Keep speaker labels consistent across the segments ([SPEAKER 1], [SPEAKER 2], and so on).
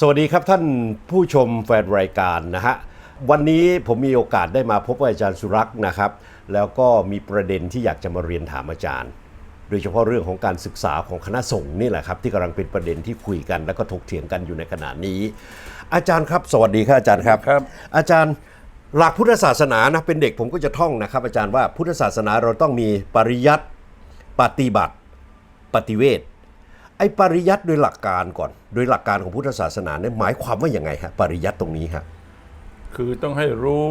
[SPEAKER 1] สวัสดีครับท่านผู้ชมแฟนรายการนะฮะวันนี้ผมมีโอกาสได้มาพบกับอาจารย์สุรักษ์นะครับ แล้วก็มีประเด็นที่อยากจะมาเรียนถามอาจารย์ โดยเฉพาะเรื่องของการศึกษาของคณะสงฆ์นี่แหละครับ ที่กำลังเป็นประเด็นที่คุยกัน แล้วก็ถกเถียงกันอยู่ในขณะนี้ อาจารย์ครับ สวัสดีครับอาจารย์ครับ
[SPEAKER 2] ครับ
[SPEAKER 1] อาจารย์หลักพุทธศาสนานะเป็นเด็กผมก็จะท่องนะครับ อาจารย์ว่าพุทธศาสนาเราต้องมีปริยัติปฏิบัติ ปฏิเวท ไอ้ปริยัติโดยหลักการก่อน โดยหลักการของพุทธศาสนาเนี่ยหมายความว่าอย่างไงฮะปริยัติตรงนี้ฮะ
[SPEAKER 2] คือต้องให้รู้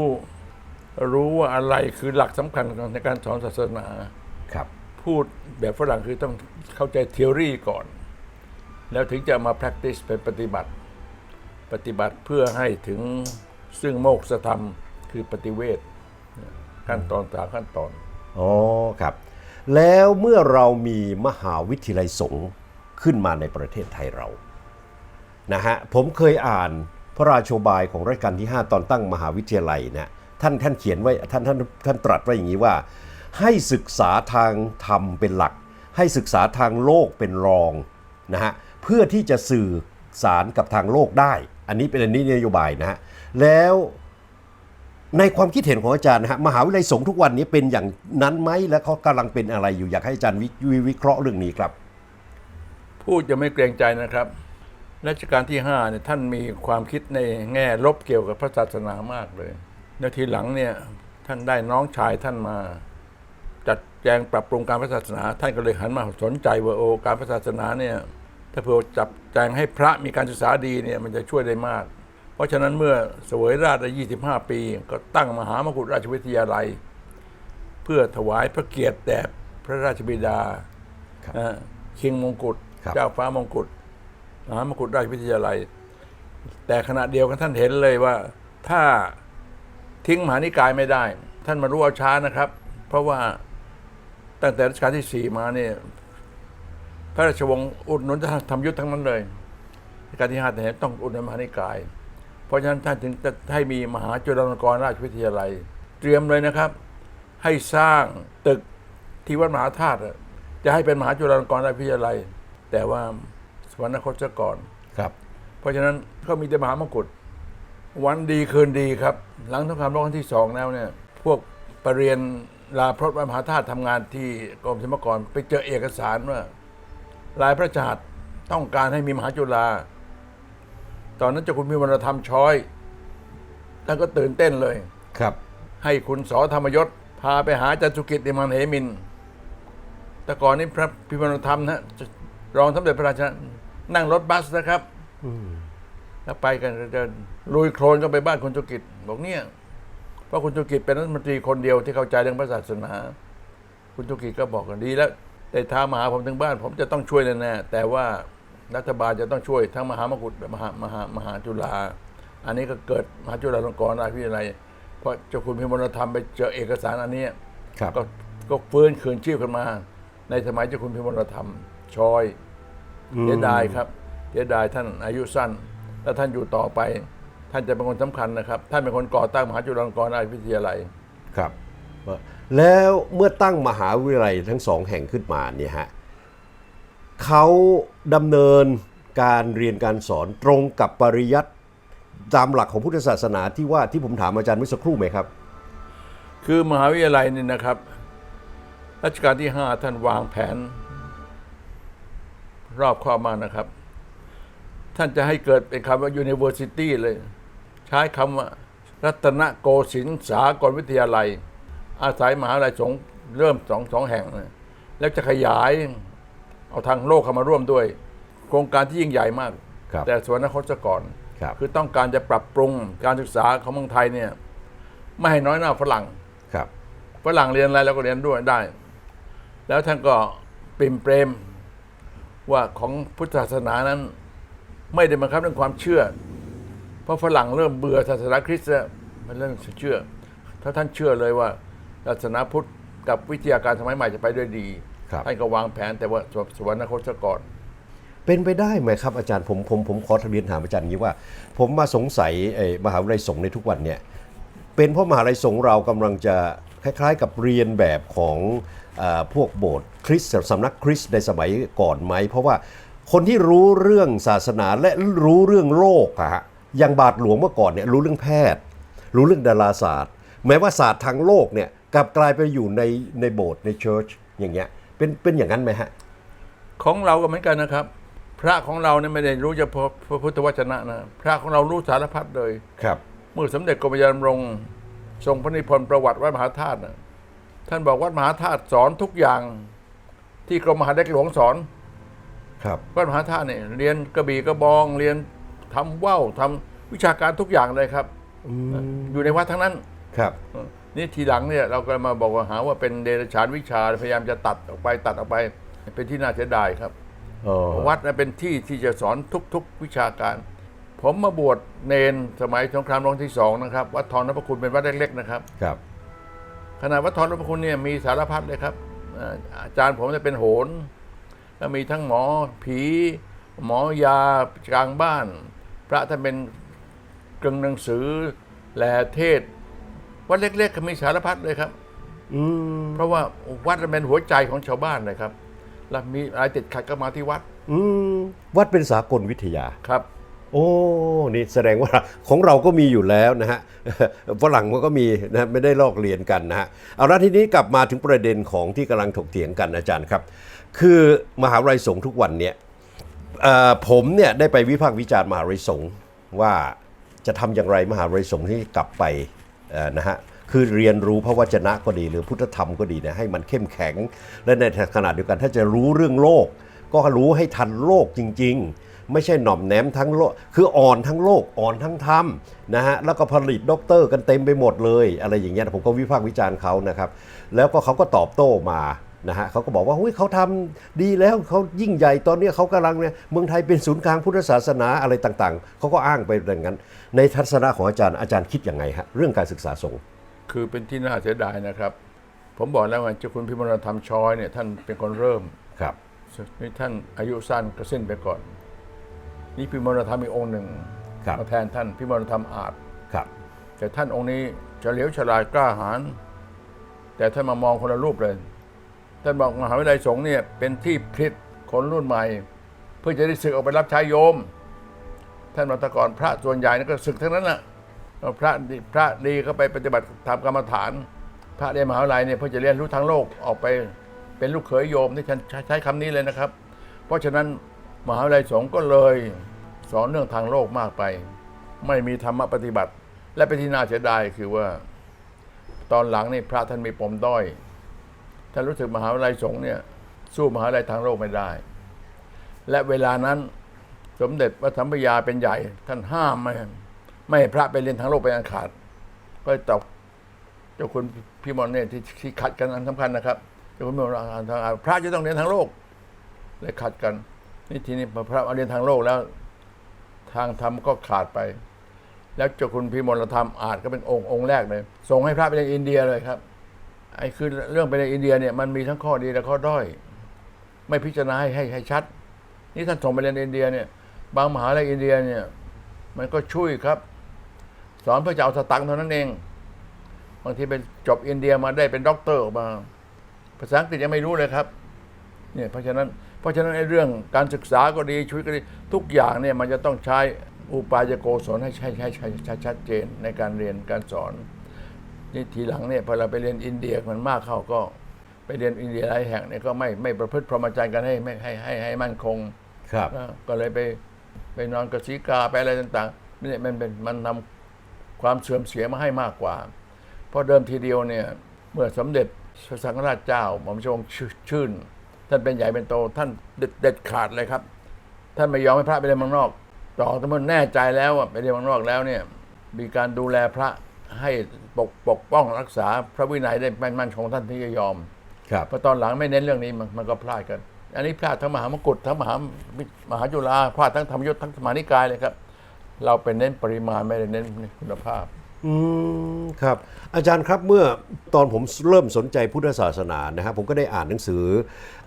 [SPEAKER 2] รู้ว่าอะไรคือหลักสำคัญในการสอนศาสนา
[SPEAKER 1] ครับ
[SPEAKER 2] พูดแบบฝรั่งคือต้องเข้าใจท h e o r y ก่อน แล้วถึงจะมา practice เป็นปฏิบัติ ปฏิบัติเพื่อให้ถึงซึ่งโมกษธรรมคือปฏิเวทขั้นตอนสามขั้นตอน
[SPEAKER 1] อ๋อครับ แล้วเมื่อเรามีมหาวิทยาลัยสงฆ์ ขึ้นมาในประเทศไทยเรานะฮะผมเคยอ่านพระราชบายของรัชกาลที่ 5 ตอนตั้งมหาวิทยาลัยนะท่านท่านเขียนไว้ท่านท่านท่านตรัสไว้อย่างนี้ว่า ให้ศึกษาทางธรรมเป็นหลัก ให้ศึกษาทางโลกเป็นรองนะฮะเพื่อที่จะสื่อสารกับทางโลกได้ อันนี้เป็นอันนี้นโยบายนะฮะแล้วในความคิดเห็นของอาจารย์นะฮะมหาวิทยาลัยสงฆ์ทุกวันนี้เป็นอย่างนั้นไหมและเขากำลังเป็นอะไรอยู่อยากให้อาจารย์วิวิเคราะห์เรื่องนี้ครับ
[SPEAKER 2] พูดจะไม่เกรงใจนะครับรัชกาลที่ห้าเนี่ยท่านมีความคิดในแง่ลบเกี่ยวกับพระศาสนามากเลยแล้วทีหลังเนี่ยท่านได้น้องชายท่านมา จัดแจงปรับปรุงการพระศาสนา ท่านก็เลยหันมาสนใจว่าโอ้การพระศาสนาเนี่ยถ้าเผื่อจับแจงให้พระมีการศึกษาดีเนี่ยมันจะช่วยได้มาก เพราะฉะนั้นเมื่อเสวยราชได้25 ปี ก็ตั้งมหามกุฎราชวิทยาลัย เพื่อถวายพระเกียรติแด่พระราชบิดา
[SPEAKER 1] ครับ
[SPEAKER 2] นะฮะคิงมงกุฎ
[SPEAKER 1] ครับ
[SPEAKER 2] เจ้าฟ้ามงกุฎมหามงกุฎราชวิทยาลัย แต่ขณะเดียวกันท่านเห็นเลยว่า ถ้าทิ้งมหานิกายไม่ได้ ท่านมารู้เอาช้านะครับ เพราะว่าตั้งแต่รัชกาลที่สี่มาเนี่ยพระราชวงศ์อุดหนุนทำยุทธทั้งนั้นเลยรัชกาลที่ห้าแต่เห็นต้องอุดหนุนมหานิกาย เพราะฉะนั้นท่านถึงจะให้มีมหาจุฬาลงกรณราชวิทยาลัย เตรียมเลยนะครับ ให้สร้างตึกที่วัดมหาธาตุจะให้เป็นมหาจุฬาลงกรณราชวิทยาลัย แต่ว่าสวรรคตซะก่อน
[SPEAKER 1] ครับ
[SPEAKER 2] เพราะฉะนั้นก็มีแต่มหามงกุฎวันดีคืนดีครับ หลังสงครามโลกครั้งที่สองแล้วเนี่ย พวกปรริญญาลาพระมหาธาตุทำงานที่กรมศิลปากรไปเจอเอกสารว่าลายพระราชหัตถ์ต้องการให้มีมหาจุฬาตอนนั้นเจะคุณพิมลธรรมช้อยท่านก็ตื่นเต้นเลย
[SPEAKER 1] ครับ
[SPEAKER 2] ให้คุณสอธรรมยศ พาไปหาอาจารย์สุกิตติมันเหมิน แต่ก่อนนี้พระพิมลธรรมนะ รองสมเด็จพระราชานั่งรถบัสนะครับแล้วไปกันจะลุยโคลนก็ไปบ้านคุณสุกิตบอกเนี่ยเพราะคุณสุกิตเป็นรัฐมนตรีคนเดียวที่เข้าใจเรื่องพระศาสนา คุณสุกิตก็บอกกันดีแล้วแต่ท้ามาหาผมถึงบ้าน ผมจะต้องช่วยแน่ๆแต่ว่ารัฐบาลจะต้องช่วยทั้งมหามกุฎมหามหามหาจุฬาอันนี้ก็เกิดมหาจุฬาลงกรณราชวิทยาลัยเพราะเจ้าคุณพิมลธรรมไปเจอเอกสารอันเนี้ย
[SPEAKER 1] ครับ
[SPEAKER 2] ก็ก็ฟื้นคืนชีพขึ้นมา ในสมัยเจ้าคุณพิมลธรรม ชอยเสียดายครับเสียดายท่านอายุสั้น แล้วท่านอยู่ต่อไป ท่านจะเป็นคนสำคัญนะครับ ท่านเป็นคนก่อตั้งมหาจุฬาลงกรณราชวิทยาลัย
[SPEAKER 1] ครับ แล้วเมื่อตั้งมหาวิทยาลัยทั้งสองแห่งขึ้นมาเนี่ยฮะเขาดำเนินการเรียนการสอนตรงกับปริยัติตามหลักของพุทธศาสนาที่ว่าที่ผมถามอาจารย์เมื่อสักครู่ไหมครับ
[SPEAKER 2] คือมหาวิทยาลัยนี่นะครับรัชกาลที่ห้าท่านวางแผน รอบคอบมากนะครับ ท่านจะให้เกิดเป็นคำว่า university เลย ใช้คำว่า รัตนโกสินทร์สากลวิทยาลัย อาศัยมหาวิทยาลัยสงฆ์เริ่มสองสองแห่งนะแล้วจะขยายเอาทางโลกเข้ามาร่วมด้วย โครงการที่ยิ่งใหญ่มาก
[SPEAKER 1] ครับ
[SPEAKER 2] แต่สวรรคตซะก่อน
[SPEAKER 1] ครับ
[SPEAKER 2] คือต้องการจะปรับปรุงการศึกษาของเมืองไทยเนี่ยไม่ให้น้อยหน้าฝรั่ง
[SPEAKER 1] ครับ
[SPEAKER 2] ฝรั่งเรียนอะไรเราก็เรียนด้วยได้ แล้วท่านก็ปริมเปรม ว่าของพุทธศาสนานั้น ไม่ได้บังคับเรื่องความเชื่อ เพราะฝรั่งเริ่มเบื่อศาสนาคริสต์แล้วมันเรื่องเชื่อ ถ้าท่านเชื่อเลยว่าศาสนาพุทธกับวิทยาการสมัยใหม่จะไปด้วยดี
[SPEAKER 1] ครับ
[SPEAKER 2] ท่านก็วางแผนแต่ว่าสวรรคตซะก่อน
[SPEAKER 1] เป็นไปได้ไหมครับอาจารย์ผมผมผมขอทะเบียนถามอาจารย์อย่างนี้ว่า ผมมาสงสัยไอ้มหาวิทยาลัยสงฆ์ในทุกวันเนี่ยเป็นเพราะมหาวิทยาลัยสงฆ์เรากำลังจะคล้ายๆ กับเรียนแบบของอาพวกโบสถ์ คริสต์สำนักคริสต์ในสมัยก่อนไหม เพราะว่าคนที่รู้เรื่องศาสนาและรู้เรื่องโลกอะฮะอย่างบาทหลวงเมื่อก่อนเนี่ยรู้เรื่องแพทย์ รู้เรื่องดาราศาสตร์ แม้ว่าศาสตร์ทางโลกเนี่ยกลับกลายไปอยู่ในในโบสถ์ในเชิร์ชอย่างเงี้ยเป็นเป็นอย่างนั้นไหมฮะ
[SPEAKER 2] ของเราก็เหมือนกันนะครับ พระของเราเนี่ยไม่ได้รู้เฉพาะพระพุทธวจนะนะพระของเรารู้สารพัดเลย
[SPEAKER 1] ครับ
[SPEAKER 2] เมื่อสมเด็จกรมยานรงค์ทรงพระนิพนธ์ประวัติวัดมหาธาตุนะท่านบอกวัดมหาธาตุสอนทุกอย่าง ที่กรมมหาดเล็กหลวงสอน
[SPEAKER 1] ครับ
[SPEAKER 2] วัดมหาธาตุเนี่ยเรียนกระบี่กระบองเรียนทำว่าวทำวิชาการทุกอย่างเลยครับอยู่ในวัดทั้งนั้น
[SPEAKER 1] ครับ
[SPEAKER 2] นี่ทีหลังเนี่ยเราก็มาบอกว่าหาว่าเป็นเดรัจฉานวิชาพยายามจะตัดออกไปตัดออกไป เป็นที่น่าเสียดายครับ
[SPEAKER 1] อ๋อ
[SPEAKER 2] วัดนะเป็นที่ที่จะสอนทุก ๆวิชาการ ผมมาบวชเนนสมัยสงครามโลกที่สองนะครับวัดทองนพคุณเป็นวัดเล็กๆนะครับ
[SPEAKER 1] ครับ
[SPEAKER 2] ขนาดวัดทองนพคุณเนี่ยมีสารพัดเลยครับ อ่าอาจารย์ผมจะเป็นโหนแล้วมีทั้งหมอผี หมอยากลางบ้าน พระท่านเป็นกึ่งหนังสือแหล่เทศ วัดเล็กๆก็มีสารพัดเลยครับ
[SPEAKER 1] อืม
[SPEAKER 2] เพราะว่าวัดมันเป็นหัวใจของชาวบ้านเลยครับ แล้วมีอะไรติดขัดก็มาที่วัด
[SPEAKER 1] อืมวัดเป็นสากลวิทยา
[SPEAKER 2] ครับ
[SPEAKER 1] โอ้นี่แสดงว่าของเราก็มีอยู่แล้วนะฮะฝรั่งมันก็มีนะไม่ได้ลอกเรียนกันนะฮะเอาละทีนี้กลับมาถึงประเด็นของที่กำลังถกเถียงกันอาจารย์ครับ คือมหาวิทยาลัยสงฆ์ทุกวันเนี่ยผมเนี่ยได้ไปวิพากษ์วิจารณ์มหาวิทยาลัยสงฆ์ว่าจะทำอย่างไรมหาวิทยาลัยสงฆ์ที่กลับไปนะฮะคือเรียนรู้พระวจนะก็ดี หรือพุทธธรรมก็ดีเนี่ยให้มันเข้มแข็ง และในขณะเดียวกันถ้าจะรู้เรื่องโลก ก็รู้ให้ทันโลกจริง ๆ ไม่ใช่หน่อมแนมทั้งโลกคืออ่อนทั้งโลกอ่อนทั้งธรรมนะฮะแล้วก็ผลิตด็อกเตอร์กันเต็มไปหมดเลย อะไรอย่างเงี้ยผมก็วิพากษ์วิจารณ์เขานะครับ แล้วก็เขาก็ตอบโต้มานะฮะเขาก็บอกว่าเฮ้ยเขาทำดีแล้วเขายิ่งใหญ่ตอนเนี้ยเขากำลังเนี่ยเมืองไทยเป็นศูนย์กลางพุทธศาสนาอะไรต่างๆ เขาก็อ้างไปอย่างนั้น ในทัศนะของอาจารย์อาจารย์คิดยังไงฮะเรื่องการศึกษาสงฆ์
[SPEAKER 2] คือเป็นที่น่าเสียดายนะครับ ผมบอกแล้วว่าเจ้าคุณพิมลธรรมชอยเนี่ยท่านเป็นคนเริ่ม
[SPEAKER 1] ครับ
[SPEAKER 2] นี่ท่านอายุสั้นก็สิ้นไปก่อน นี่พิมลธรรมอีกองค์หนึ่ง
[SPEAKER 1] ครับ
[SPEAKER 2] มาแทนท่านพิมลธรรมอาจ
[SPEAKER 1] ครับ
[SPEAKER 2] แต่ท่านองค์นี้เฉลียวฉลาดกล้าหาญแต่ท่านมามองคนละรูปเลยท่านบอกมหาวิทยาลัยสงฆ์เนี่ยเป็นที่ผลิตคนรุ่นใหม่ เพื่อจะได้ศึกออกไปรับใช้โยม ท่านมาแตะก่อนพระส่วนใหญ่นั่นก็ศึกทั้งนั้นแหละพระดีพระดีก็ไปปฏิบัติทำกรรมฐาน พระในมหาวิทยาลัยเนี่ยเพื่อจะเรียนรู้ทางโลกออกไปเป็นลูกเขยโยมที่ฉันใช้ใช้คำนี้เลยนะครับ เพราะฉะนั้น มหาวิทยาลัยสงฆ์ก็เลย สอนเรื่องทางโลกมากไป ไม่มีธรรมปฏิบัติ และเป็นที่น่าเสียดายคือว่า ตอนหลังนี่พระท่านมีปมด้อยท่านรู้สึกมหาวิทยาลัยสงฆ์เนี่ยสู้มหาวิทยาลัยทางโลกไม่ได้ และเวลานั้นสมเด็จพระธรรมยาเป็นใหญ่ท่านห้ามไม่ไม่ให้พระไปเรียนทางโลกเป็นอันขาด ก็ตกเจ้าคุณพี่มอนเนี่ยที่ที่ขัดกันอันสำคัญนะครับเจ้าคุณพี่มอนทางพระจะต้องเรียนทางโลกเลยขัดกัน นี่ทีนี้พระมาเรียนทางโลกแล้ว ทางธรรมก็ขาดไป แล้วเจ้าคุณพิมลธรรมอาจก็เป็นองค์องค์แรกเลย ส่งให้พระไปเรียนอินเดียเลยครับ ไอ้คือเรื่องไปเรียนอินเดียเนี่ยมันมีทั้งข้อดีและข้อด้อย ไม่พิจารณาให้ให้ให้ชัด นี่ท่านส่งไปเรียนอินเดียเนี่ย บางมหาลัยอินเดียเนี่ย มันก็ช่วยครับ สอนเพื่อจะเอาสตังค์เท่านั้นเอง บางทีเป็นจบอินเดียมาได้เป็นด็อกเตอร์ออกมา ภาษาอังกฤษยังไม่รู้เลยครับ เนี่ยเพราะฉะนั้น เพราะฉะนั้นไอ้เรื่องการศึกษาก็ดีชีวิตก็ดีทุกอย่างเนี่ยมันจะต้องใช้อุปายโกศลให้ใช้ใช้ใช้ใช้ชัดเจนในการเรียนการสอนนี่ทีหลังเนี่ยพอเราไปเรียนอินเดียมันมากเข้าก็ ไปเรียนอินเดียหลายแห่งเนี่ยก็ไม่ไม่ประพฤติพรหมจรรย์กันให้ไม่ให้ให้ให้มั่นคง
[SPEAKER 1] ครับ
[SPEAKER 2] นะก็เลยไปไปนอนกับสีกาไปอะไรต่างๆนี่มันเป็นมันนำความเสื่อมเสียมาให้มากกว่า เพราะเดิมทีเดียวเนี่ยเมื่อสมเด็จพระสังฆราชเจ้าหม่อมราชวงศ์ชื่น ท่านเป็นใหญ่เป็นโต ท่านเด็ดเด็ดขาดเลยครับ ท่านไม่ยอมให้พระไปเรียนเมืองนอก ต่อแต่เมื่อแน่ใจแล้วว่าไปเรียนเมืองนอกแล้วเนี่ย มีการดูแลพระให้ปกปกป้องรักษาพระวินัยได้มั่นคงท่านที่จะยอม
[SPEAKER 1] ครับ
[SPEAKER 2] พอตอนหลังไม่เน้นเรื่องนี้มันมันก็พลาดกัน อันนี้พลาดทั้งมหามกุฏทั้งมหามหาจุฬาพลาดทั้งธรรมยุทธ์ทั้งสมานิกายเลยครับ เราเป็นเน้นปริมาณไม่ได้เน้นคุณภาพ
[SPEAKER 1] อืมครับ อาจารย์ครับเมื่อตอนผมเริ่มสนใจพุทธศาสนานะฮะผมก็ได้อ่านหนังสือ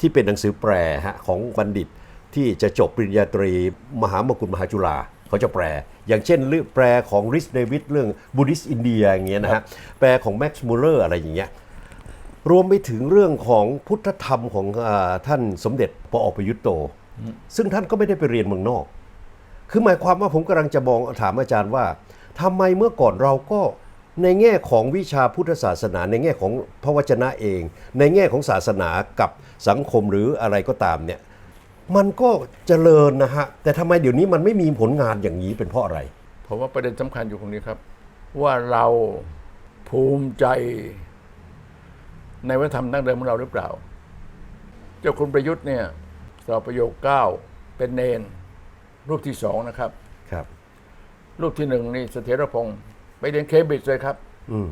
[SPEAKER 1] ที่เป็นหนังสือแปลฮะของบัณฑิตที่จะจบปริญญาตรี มหามกุฏมหาจุฬาเขาจะแปล อย่างเช่นเรื่องแปลของริสเดวิดเรื่องบูดิสอินเดียอย่างเงี้ยนะฮะแปลของแม็กซ์มูเลอร์อะไรอย่างเงี้ยรวมไปถึงเรื่องของพุทธธรรมของอาท่านสมเด็จพระอประยุตโต ซึ่งท่านก็ไม่ได้ไปเรียนเมืองนอก คือหมายความว่าผมกำลังจะมองถามอาจารย์ว่า ทำไมเมื่อก่อนเราก็ในแง่ของวิชาพุทธศาสนา ในแง่ของพระวจนะเอง ในแง่ของศาสนากับสังคมหรืออะไรก็ตามเนี่ยมันก็เจริญนะฮะ แต่ทำไมเดี๋ยวนี้มันไม่มีผลงานอย่างนี้เป็นเพราะอะไร
[SPEAKER 2] ผมว่าประเด็นสำคัญอยู่ตรงนี้ครับ ว่าเราภูมิใจ ในวัฒนธรรมดั้งเดิมของเราหรือเปล่า เจ้าคุณประยุทธ์เนี่ยสอบประโยคเก้าเป็นเนนรูปที่สองนะครับ
[SPEAKER 1] ครับ
[SPEAKER 2] รูปที่หนึ่งนี่เสถียรพงศ์ไปเรียนเคมบริดจ์เลยครับ
[SPEAKER 1] อืม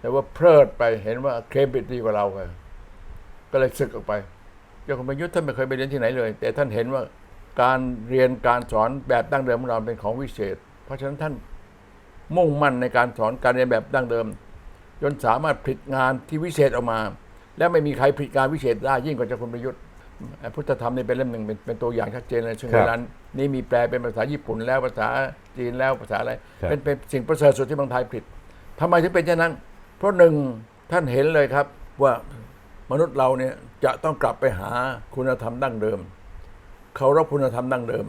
[SPEAKER 2] แต่ว่าเพลิดไปเห็นว่าเคมบริดจ์ดีกว่าเราไงก็เลยศึกออกไปเจ้าคุณประยุทธ์ท่านไม่เคยไปเรียนที่ไหนเลย แต่ท่านเห็นว่าการเรียนการสอนแบบดั้งเดิมของเราเป็นของวิเศษ เพราะฉะนั้นท่านมุ่งมั่นในการสอนการเรียนแบบดั้งเดิม จนสามารถผลิตงานที่วิเศษออกมา และไม่มีใครผลิตงานวิเศษได้ยิ่งกว่าเจ้าคุณประยุทธ์ พุทธธรรมนี่เป็นเล่มหนึ่งเป็นเป็นตัวอย่างชัดเจนเลยซึ่ง
[SPEAKER 1] ครับ
[SPEAKER 2] เวลานี้มีแปลเป็นภาษาญี่ปุ่นแล้วภาษาจีนแล้วภาษาอะไร
[SPEAKER 1] ครับ
[SPEAKER 2] เป็นเป็นสิ่งประเสริฐสุดที่เมืองไทยผลิตทำไมถึงเป็นเช่นนั้น เพราะหนึ่งท่านเห็นเลยครับว่ามนุษย์เราเนี่ยจะต้องกลับไปหาคุณธรรมดั้งเดิมเคารพคุณธรรมดั้งเดิม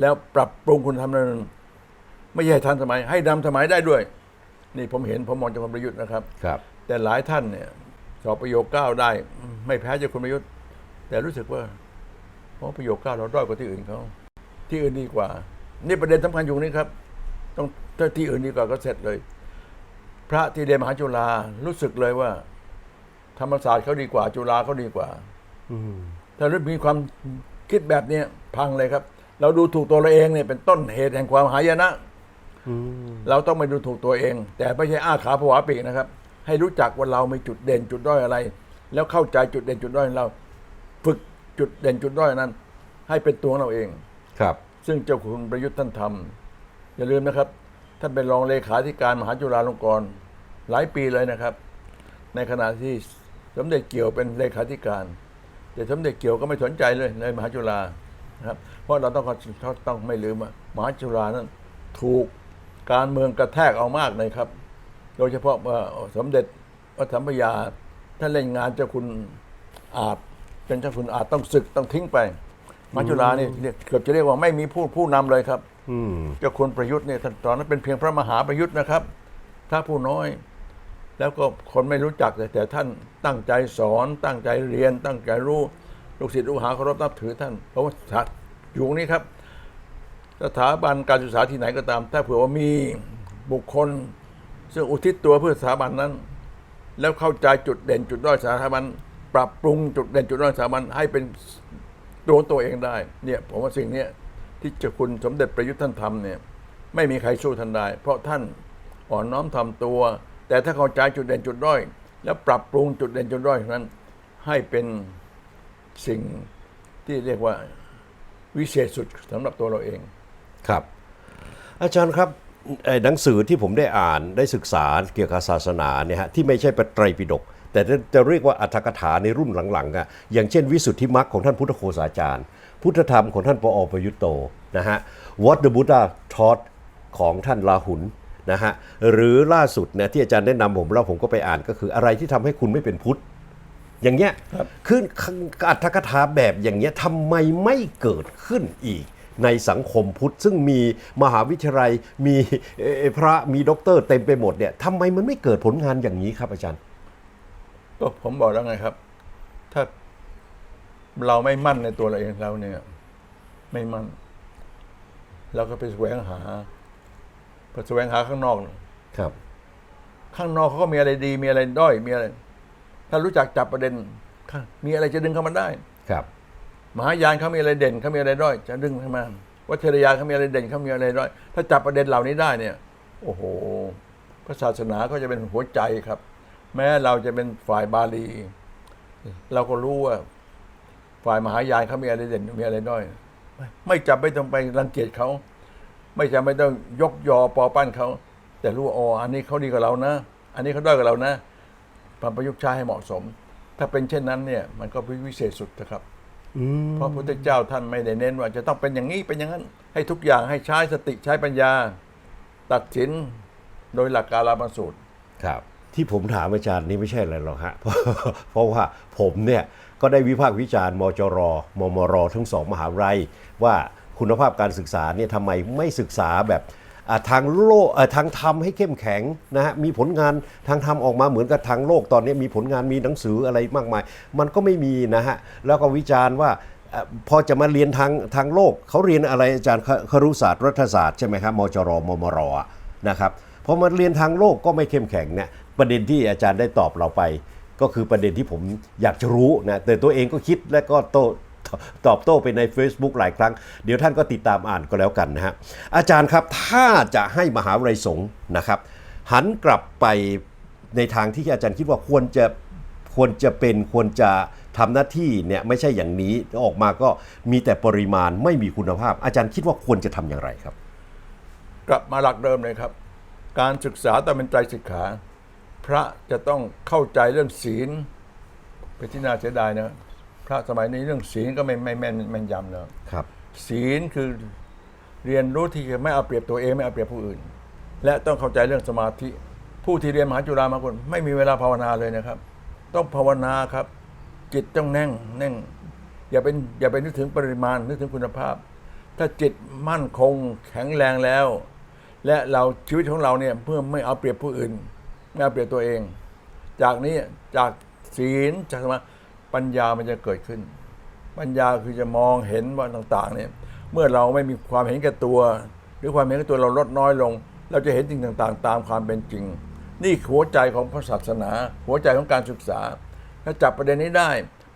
[SPEAKER 2] แล้วปรับปรุงคุณธรรมดั้งเดิมไม่ใช่ทันสมัย ให้นำสมัยได้ด้วย นี่ผมเห็นผมมองจากคนประยุทธ์นะครับ
[SPEAKER 1] ครับ
[SPEAKER 2] แต่หลายท่านเนี่ยสอบประโยคเก้าได้ ไม่แพ้เจ้าคุณประยุทธ์ แต่รู้สึกว่าเพราะประโยคเก้าเราด้อยกว่าที่อื่นเขาที่อื่นดีกว่า นี่ประเด็นสำคัญอยู่นี้ครับ ต้องถ้าที่อื่นดีกว่าก็เสร็จเลย พระที่เรียนมหาจุฬารู้สึกเลยว่า ธรรมศาสตร์เขาดีกว่า จุฬาเขาดีกว่า
[SPEAKER 1] อืม
[SPEAKER 2] ถ้าเรามีความคิดแบบเนี้ยพังเลยครับ เราดูถูกตัวเราเองเนี่ยเป็นต้นเหตุแห่งความหายนะ
[SPEAKER 1] อืม
[SPEAKER 2] เราต้องไม่ดูถูกตัวเอง แต่ไม่ใช่อ้าขาผวาปีกนะครับ ให้รู้จักว่าเรามีจุดเด่นจุดด้อยอะไร แล้วเข้าใจจุดเด่นจุดด้อยของเราฝึก จุดเด่นจุดด้อยนั้น ให้เป็นตัวของเราเอง
[SPEAKER 1] ครับ
[SPEAKER 2] ซึ่งเจ้าคุณประยุทธ์ท่านทำอย่าลืมนะครับ ท่านเป็นรองเลขาธิการมหาจุฬาลงกรณ์หลายปีเลยนะครับ ในขณะที่สมเด็จเกี่ยวเป็นเลขาธิการ แต่สมเด็จเกี่ยวก็ไม่สนใจเลยในมหาจุฬานะครับ เพราะเราต้องต้องไม่ลืมว่ามหาจุฬานั้นถูกการเมืองกระแทกเอามากเลยครับ โดยเฉพาะเมื่อสมเด็จพระสัมปยาท่านเล่นงานเจ้าคุณอาจ เป็นเจ้าคุณอาจต้องศึกต้องทิ้งไปมหาจุฬานี่เรียกเกือบจะเรียกว่าไม่มีผู้ผู้นำเลยครับ
[SPEAKER 1] อืม
[SPEAKER 2] เจ้าคุณประยุทธ์เนี่ยท่านตอนนั้นเป็นเพียงพระมหาประยุทธ์นะครับพระผู้น้อย แล้วก็คนไม่รู้จักแต่แต่ท่านตั้งใจสอนตั้งใจเรียน ตั้งใจรู้ลูกศิษย์ลูกหาเคารพนับถือท่าน เพราะว่าสถาอยู่ตรงนี้ครับ สถาบันการศึกษาที่ไหนก็ตาม ถ้าเผื่อว่ามีบุคคล ซึ่งอุทิศตัวเพื่อสถาบันนั้น แล้วเข้าใจจุดเด่นจุดด้อยสถาบัน ปรับปรุงจุดเด่นจุดด้อยสาบันให้เป็นตัวตัวเองได้เนี่ยผมว่าสิ่งนี้ที่เจ้าคุณสมเด็จประยุทธ์ท่านทำเนี่ยไม่มีใครสู้ท่านได้ เพราะท่านอ่อนน้อมทำตัว แต่ถ้าเข้าใจจุดเด่นจุดด้อย แล้วปรับปรุงจุดเด่นจุดด้อยนั้น ให้เป็นสิ่งที่เรียกว่าวิเศษสุดสำหรับตัวเราเอง
[SPEAKER 1] ครับ อาจารย์ครับหนังสือที่ผมได้อ่านได้ศึกษาเกี่ยวกับศาสนาเนี่ยฮะที่ไม่ใช่เป็นไตรปิฎก แต่จะจะเรียกว่าอัตถกถาในรุ่นหลังๆอะอย่างเช่นวิสุทธิมรรคของท่านพุทธโฆษาจารย์ พุทธธรรมของท่านปอประยุตโตนะฮะ What the Buddha taught ของท่านลาหุนนะฮะหรือล่าสุดเนี่ยที่อาจารย์แนะนำผมแล้วผมก็ไปอ่านก็คืออะไรที่ทำให้คุณไม่เป็นพุทธ อย่างเงี้ย
[SPEAKER 2] ครับ
[SPEAKER 1] คืออัตถกถาแบบอย่างเงี้ยทำไมไม่เกิดขึ้นอีกในสังคมพุทธ ซึ่งมีมหาวิทยาลัยมีเอ่อพระมีด็อกเตอร์เต็มไปหมดเนี่ยทำไมมันไม่เกิดผลงานอย่างนี้ครับอาจารย์
[SPEAKER 2] ก็ผมบอกแล้วไงครับ ถ้าเราไม่มั่นในตัวเราเองเราเนี่ย ไม่มั่นเราก็ไปแสวงหาไปแสวงหาข้างนอก
[SPEAKER 1] ครับ
[SPEAKER 2] ข้างนอกเขาก็มีอะไรดี มีอะไรด้อย มีอะไร ถ้ารู้จักจับประเด็นข้างมีอะไรจะดึงเข้ามาได้
[SPEAKER 1] ครับ
[SPEAKER 2] มหายานเขามีอะไรเด่นเขามีอะไรด้อย จะดึงเข้ามาวัชรยานเขามีอะไรเด่นเขามีอะไรด้อย ถ้าจับประเด็นเหล่านี้ได้เนี่ย โอ้โหพระศาสนาก็จะเป็นหัวใจครับ แม้เราจะเป็นฝ่ายบาลี เราก็รู้ว่า ฝ่ายมหายานเขามีอะไรเด่นมีอะไรด้อยไม่ไม่จำไม่ต้องไปรังเกียจเขา ไม่จำไม่ต้องยกยอปอปั้นเขา แต่รู้ว่าอ๋ออันนี้เขาดีกว่าเรานะ อันนี้เขาด้อยกว่าเรานะปรับประยุกต์ใช้ให้เหมาะสม ถ้าเป็นเช่นนั้นเนี่ย มันก็วิเศษสุดนะครับ
[SPEAKER 1] อืม
[SPEAKER 2] เพราะพระพุทธเจ้าท่านไม่ได้เน้นว่าจะต้องเป็นอย่างนี้เป็นอย่างนั้น ให้ทุกอย่างให้ใช้สติใช้ปัญญา ตัดสินโดยหลักการลามาสูตร
[SPEAKER 1] ครับ ที่ผมถามอาจารย์นี่ไม่ใช่อะไรหรอกฮะ เพราะว่าผมเนี่ยก็ได้วิพากษ์วิจารณ์มจร มมร ทั้งสองมหาวิทยาลัย ว่าคุณภาพการศึกษาเนี่ยทำไมไม่ศึกษาแบบทางโลกทางธรรมให้เข้มแข็งนะฮะมีผลงานทางธรรมออกมาเหมือนกับทางโลกตอนนี้มีผลงานมีหนังสืออะไรมากมาย มันก็ไม่มีนะฮะแล้วก็วิจารณ์ว่าพอจะมาเรียนทางทางโลกเขาเรียนอะไรอาจารย์ครุศาสตร์รัฐศาสตร์ใช่ไหมครับมจรมมรอนะครับพอมาเรียนทางโลกก็ไม่เข้มแข็งเนี่ย ประเด็นที่อาจารย์ได้ตอบเราไป ก็คือประเด็นที่ผมอยากจะรู้นะแต่ตัวเองก็คิดและก็โตตอบโต้ไปใน Facebook หลายครั้ง เดี๋ยวท่านก็ติดตามอ่านก็แล้วกันนะฮะอาจารย์ครับถ้าจะให้มหาวิทยาลัยสงฆ์นะครับ หันกลับไปในทางที่อาจารย์คิดว่าควรจะควรจะเป็นควรจะทำหน้าที่เนี่ยไม่ใช่อย่างนี้ออกมาก็มีแต่ปริมาณไม่มีคุณภาพ อาจารย์คิดว่าควรจะทำอย่างไรครับ
[SPEAKER 2] กลับมาหลักเดิมเลยครับ การศึกษาต้องเป็นไตรสิกขา พระจะต้องเข้าใจเรื่องศีลเป็นที่น่าเสียดายนะพระสมัยนี้เรื่องศีลก็ไม่ไม่แม่นแม่นยำแล้ว
[SPEAKER 1] ครับ
[SPEAKER 2] ศีลคือเรียนรู้ที่จะไม่เอาเปรียบตัวเองไม่เอาเปรียบผู้อื่น และต้องเข้าใจเรื่องสมาธิ ผู้ที่เรียนมหาจุฬามาคนไม่มีเวลาภาวนาเลยนะครับ ต้องภาวนาครับ จิตต้องแน่งแน่ง อย่าเป็นอย่าไปนึกถึงปริมาณนึกถึงคุณภาพ ถ้าจิตมั่นคงแข็งแรงแล้ว และเราชีวิตของเราเนี่ยเพื่อไม่เอาเปรียบผู้อื่น ไม่เอาเปรียบตัวเอง จากนี้จากศีลจากสมาปัญญามันจะเกิดขึ้น ปัญญาคือจะมองเห็นว่าต่างๆเนี่ยเมื่อเราไม่มีความเห็นแก่ตัว หรือความเห็นแก่ตัวเราลดน้อยลง เราจะเห็นสิ่งต่างๆ ตามความเป็นจริง นี่หัวใจของพระศาสนา หัวใจของการศึกษา ถ้าจับประเด็นนี้ได้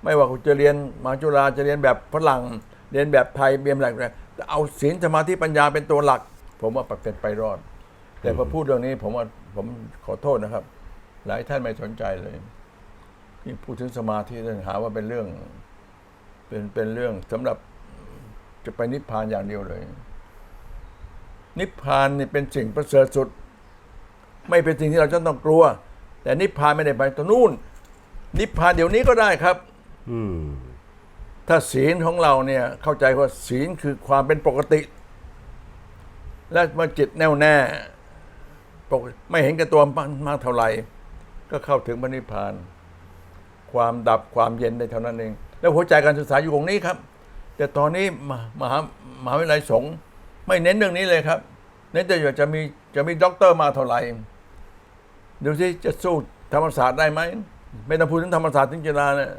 [SPEAKER 2] ไม่ว่าคุณจะเรียนมหาจุฬาจะเรียนแบบฝรั่งเรียนแบบไทยเรียนแบบอะไรแต่เอาศีลสมาธิปัญญาเป็นตัวหลัก ผมว่าเป็นไปรอด แต่พอพูดเรื่องนี้ผมว่า ผมขอโทษนะครับ หลายท่านไม่สนใจเลยที่พูดถึงสมาธิท่านหาว่าเป็นเรื่อง เป็นเป็นเรื่องสำหรับจะไปนิพพานอย่างเดียวเลย นิพพานนี่เป็นสิ่งประเสริฐสุด ไม่เป็นสิ่งที่เราจะต้องกลัว แต่นิพพานไม่ได้ไปตรงนู่น นิพพานเดี๋ยวนี้ก็ได้ครับ
[SPEAKER 1] อื
[SPEAKER 2] ถ้าศีลของเราเนี่ย เข้าใจว่าศีลคือความเป็นปกติ และเมื่อจิตแน่วแน่ ปกไม่เห็นแกับตัวมากเท่าไหร่ก็เข้าถึงพระนิพพาน ความดับความเย็นได้เท่านั้นเอง แล้วหัวใจการศึกษาอยู่ตรงนี้ครับ แต่ตอนนี้มหามหามหาวิทยาลัยสงฆ์ไม่เน้นเรื่องนี้เลยครับเน้นแต่อยากจะมีจะมีด็อกเตอร์มาเท่าไหร่ดูสิจะสู้ธรรมศาสตร์ได้ไหมไม่ต้องพูดถึงธรรมศาสตร์ถึงจุฬาเนี่ย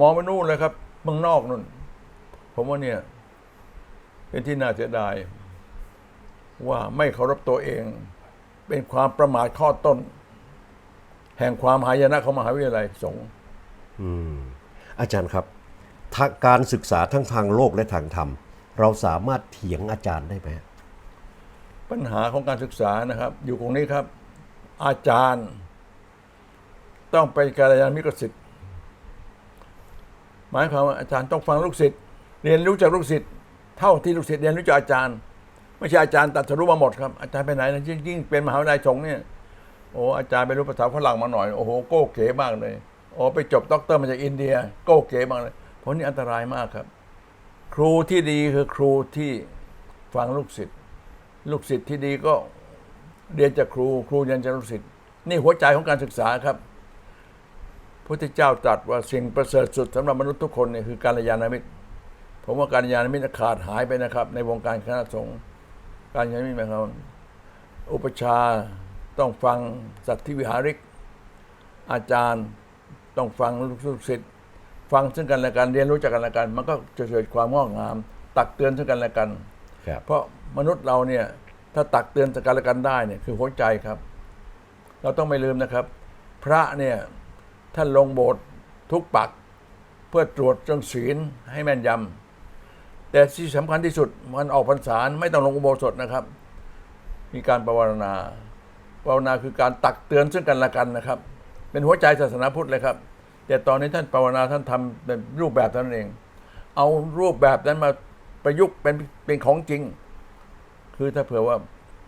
[SPEAKER 2] มองไปนู่นเลยครับเมืองนอกนู่น ผมว่าเนี่ย เป็นที่น่าเสียดายว่าไม่เคารพตัวเอง เป็นความประมาทข้อต้น แห่งความหายนะของมหาวิทยาลัยสงฆ์
[SPEAKER 1] อืมอาจารย์ครับถ้าการศึกษาทั้งทางโลกและทางธรรม เราสามารถเถียงอาจารย์ได้ไหม
[SPEAKER 2] ปัญหาของการศึกษานะครับ อยู่ตรงนี้ครับ อาจารย์ ต้องไปการยานมิตรศิษย์หมายความว่าอาจารย์ต้องฟังลูกศิษย์เรียนรู้จากลูกศิษย์เท่าที่ลูกศิษย์เรียนรู้จากอาจารย์ ไม่ใช่อาจารย์ตัดสรู้มาหมดครับ อาจารย์ไปไหนนะยิ่งยิ่งเป็นมหาวิทยาลัยสงฆ์เนี่ยโอ้อาจารย์ไปรู้ภาษาฝรั่งมาหน่อยโอ้โหโก้เก๋มากเลยโอ้ไปจบด็อกเตอร์มาจากอินเดีย โก้เก๋มากเลยเพราะนี่อันตรายมากครับ ครูที่ดีคือครูที่ฟังลูกศิษย์ลูกศิษย์ที่ดีก็เรียนจากครูครูเรียนจากลูกศิษย์นี่หัวใจของการศึกษาครับพระพุทธเจ้าตรัสว่าสิ่งประเสริฐสุดสำหรับมนุษย์ทุกคนเนี่ยคือการยานามิตรผมว่าการยานามิตรขาดหายไปนะครับ ในวงการคณะสงฆ์ การยานมิตรหมายความว่าอุปชฌาย์ต้องฟังสัตว์ที่วิหาริก อาจารย์ต้องฟังลูกศิษย์ฟังซึ่งกันและกันเรียนรู้จากกันและกัน มันก็จะเกิดความงอกงาม ตักเตือนซึ่งกันและกัน
[SPEAKER 1] ครับ
[SPEAKER 2] เพราะมนุษย์เราเนี่ยถ้าตักเตือนสกันและกันได้เนี่ยคือหัวใจครับ เราต้องไม่ลืมนะครับ พระเนี่ยท่านลงโบสถ์ทุกปัก เพื่อตรวจเรื่องศีลให้แม่นยำ แต่ที่สำคัญที่สุดมันออกพรรษาไม่ต้องลงอุโบสถนะครับ มีการภาวนาภาวนาคือการตักเตือนซึ่งกันและกันนะครับ เป็นหัวใจศาสนาพุทธเลยครับ แต่ตอนนี้ท่านภาวนาท่านทำในรูปแบบเท่านั้นเอง เอารูปแบบนั้นมาประยุกต์เป็นเป็นของจริง คือถ้าเผื่อว่า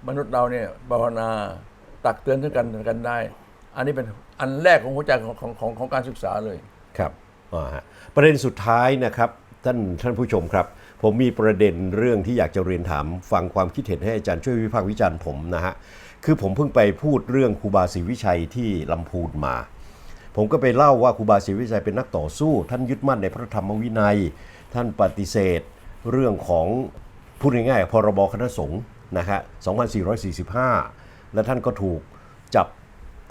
[SPEAKER 2] มนุษย์เราเนี่ยภาวนาตักเตือนซึ่งกันและกันได้ อันนี้เป็นอันแรกของหัวใจของของของของการศึกษาเลย
[SPEAKER 1] ครับอ่าประเด็นสุดท้ายนะครับ ท่านท่านผู้ชมครับ ผมมีประเด็นเรื่องที่อยากจะเรียนถาม ฟังความคิดเห็นให้อาจารย์ช่วยวิพากษ์วิจารณ์ผมนะฮะคือผมเพิ่งไปพูดเรื่องครูบาศรีวิชัยที่ลำพูนมา ผมก็ไปเล่าว่าครูบาศรีวิชัยเป็นนักต่อสู้ ท่านยึดมั่นในพระธรรมวินัย ท่านปฏิเสธ เรื่องของพูดง่ายๆพรบคณะสงฆ์นะฮะ2445 และท่านก็ถูกจับ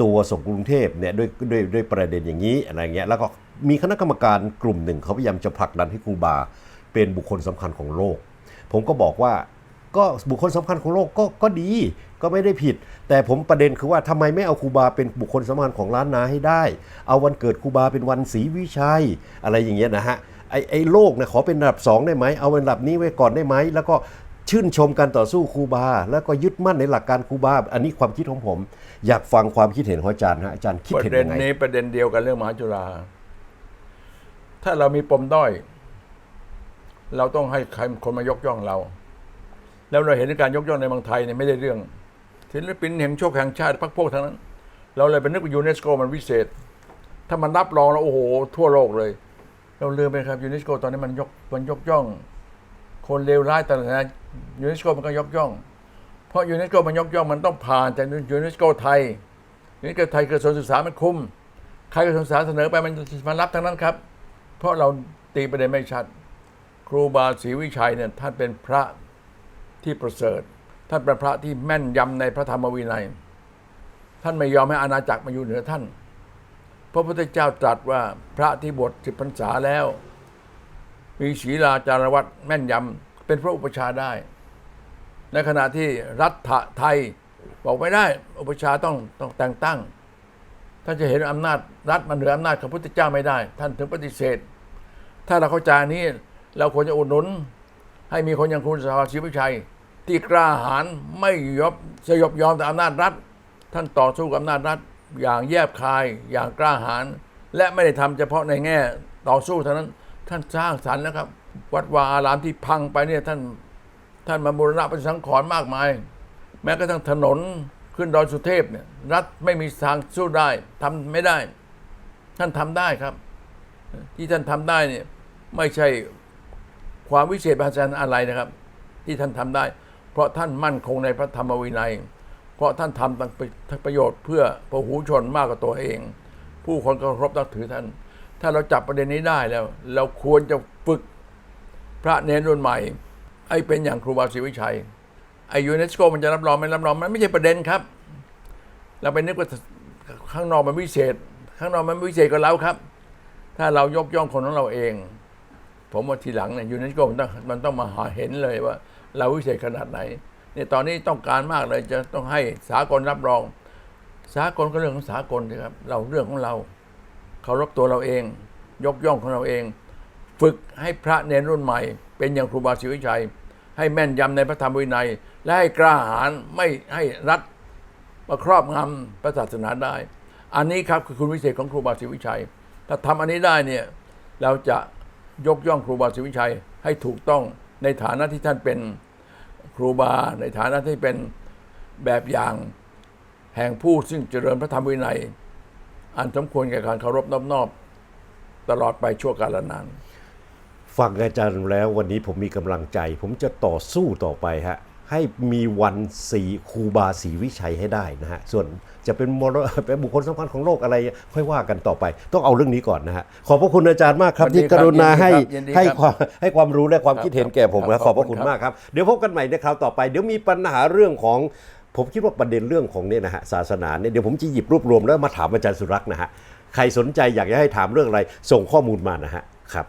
[SPEAKER 1] ตัวส่งกรุงเทพเนี่ยด้วยด้วยด้วยประเด็นอย่างนี้อะไรเงี้ยแล้วก็ มีคณะกรรมการกลุ่มหนึ่งเขาพยายามจะผลักดันให้ครูบาเป็นบุคคลสำคัญของโลก ผมก็บอกว่าก็บุคคลสำคัญของโลกก็ก็ดีก็ไม่ได้ผิด แต่ผมประเด็นคือว่าทำไมไม่เอาครูบาเป็นบุคคลสำคัญของล้านนาให้ได้ เอาวันเกิดครูบาเป็นวันศรีวิชัยอะไรอย่างเงี้ยนะฮะไอไอโลกเนี่ยขอเป็นอันดับสองได้ไหมเอาอันดับนี้ไว้ก่อนได้ไหมแล้วก็ชื่นชมการต่อสู้ครูบา แล้วก็ยึดมั่นในหลักการครูบา อันนี้ความคิดของผม อยากฟังความคิดเห็นของอาจารย์ฮะอาจารย์คิดเห็นยังไง
[SPEAKER 2] นี้ประเด็นเดียวกันเรื่องมหาจุฬา ถ้าเรามีปมด้อย เราต้องให้ใครคนมายกย่องเรา แล้วเราเห็นในการยกย่องในเมืองไทยเนี่ยไม่ได้เรื่องศิลปินแห่งโชคแห่งชาติพักพวกทั้งนั้น เราเลยเป็นนึกว่ายูเนสโกมันวิเศษ ถ้ามันรับรองแล้วโอ้โห ทั่วโลกเลย เราลืมไปครับยูเนสโกตอนนี้มันยกมันยกย่อง คนเลวร้ายแต่ละยูเนสโกมันก็ยกย่อง เพราะยูเนสโกมันยกย่องมันต้องผ่านจากยูเนสโกไทยยูเนสโกไทยกระทรวงศึกษามันคุมใครกระทรวงศึกษาเสนอไปมันมันรับทั้งนั้นครับ เพราะเราตีประเด็นไม่ชัด ครูบาศรีวิชัยเนี่ยท่านเป็นพระที่ประเสริฐ ท่านเป็นพระที่แม่นยำในพระธรรมวินัย ท่านไม่ยอมให้อาณาจักรมาอยู่เหนือท่าน พระพุทธเจ้าตรัสว่าพระที่บวชสิบพรรษาแล้ว มีศีลาจารวัตแม่นยำเป็นพระอุปชาได้ ในขณะที่รัฐไทยบอกไม่ได้ อุปชาต้องต้องแต่งตั้งท่านจะเห็นอำนาจรัฐมันเหนืออำนาจของพระพุทธเจ้าไม่ได้ ท่านถึงปฏิเสธ ถ้าเราเข้าใจนี้ เราควรจะอุดหนุน ให้มีคนอย่างคุณสภาชีวิชัย ที่กล้าหาญไม่ยอมสยบยอมต่ออำนาจรัฐ ท่านต่อสู้กับอำนาจรัฐ อย่างแยบคายอย่างกล้าหาญและไม่ได้ทำเฉพาะในแง่ต่อสู้เท่านั้นท่านสร้างสรรค์นะครับ วัดวาอารามที่พังไปเนี่ยท่านท่านมาบูรณะเป็นสังขรณ์มากมาย แม้กระทั่งถนนขึ้นดอยสุเทพเนี่ยรัฐไม่มีทางสู้ได้ทำไม่ได้ ท่านทำได้ครับ ที่ท่านทำได้เนี่ย ไม่ใช่ความวิเศษประจันอะไรนะครับ ที่ท่านทำได้ เพราะท่านมั่นคงในพระธรรมวินัย เพราะท่านทำตั้งประโยชน์เพื่อพหูชนมากกว่าตัวเอง ผู้คนเคารพนับถือท่าน ถ้าเราจับประเด็นนี้ได้แล้ว เราควรจะฝึกพระเนรรุ่นใหม่ให้เป็นอย่างครูบาศรีวิชัยไอยูเนสโกมันจะรับรองไม่รับรองมันไม่ใช่ประเด็นครับ เราไปนึกว่าข้างนอกมันวิเศษ ข้างนอกมันไม่วิเศษกว่าเราครับ ถ้าเรายกย่องคนของเราเอง ผมว่าทีหลังเนี่ยยูเนสโกมันต้องมันต้องมาหาเห็นเลยว่า เราวิเศษขนาดไหนเนี่ยตอนนี้ต้องการมากเลยจะต้องให้สากลรับรอง สากลก็เรื่องของสากลนะครับ เราเรื่องของเราเคารพตัวเราเอง ยกย่องของเราเอง ฝึกให้พระเนรรุ่นใหม่ เป็นอย่างครูบาศรีวิชัย ให้แม่นยำในพระธรรมวินัย และให้กล้าหาญไม่ให้รัฐมาครอบงำพระศาสนาได้ อันนี้ครับคือคุณวิเศษของครูบาศรีวิชัย ถ้าทำอันนี้ได้เนี่ยเราจะ ยกย่องครูบาศรีวิชัยให้ถูกต้องในฐานะที่ท่านเป็นครูบาในฐานะที่เป็นแบบอย่างแห่งผู้ซึ่งเจริญพระธรรมวินัย อันสมควรแก่การเคารพนอบนอบตลอดไปชั่วกาลนาน
[SPEAKER 1] ฟังอาจารย์แล้ววันนี้ผมมีกำลังใจ ผมจะต่อสู้ต่อไปฮะ ให้มีวันสีครูบาศรีวิชัยให้ได้นะฮะ ส่วนจะเป็นมรเป็นบุคคลสำคัญของโลกอะไรค่อยว่ากันต่อไป ต้องเอาเรื่องนี้ก่อนนะฮะ ขอบพระคุณอาจารย์มากครับ
[SPEAKER 2] ยินดี
[SPEAKER 1] ที่กรุณาให้
[SPEAKER 2] ครับยินดีครับ
[SPEAKER 1] ให้ความให้ความรู้และความ
[SPEAKER 2] ครับ
[SPEAKER 1] คิดเห็นแก่ผม
[SPEAKER 2] ครั
[SPEAKER 1] นะ
[SPEAKER 2] บ
[SPEAKER 1] ขอบพระ
[SPEAKER 2] ขอบคุ
[SPEAKER 1] คุณ
[SPEAKER 2] ณครับ
[SPEAKER 1] มากครับ เดี๋ยวพบกันใหม่ในคราวต่อไปเดี๋ยวมีปัญหาเรื่องของผมคิดว่าประเด็นเรื่องของเนี่ยนะฮะศาสนาเนี่ยเดี๋ยวผมจะหยิบรวบรวมแล้วมาถามอาจารย์สุรักษ์นะฮะใครสนใจอยากจะให้ถามเรื่องอะไรส่งข้อมูลมานะฮะครับ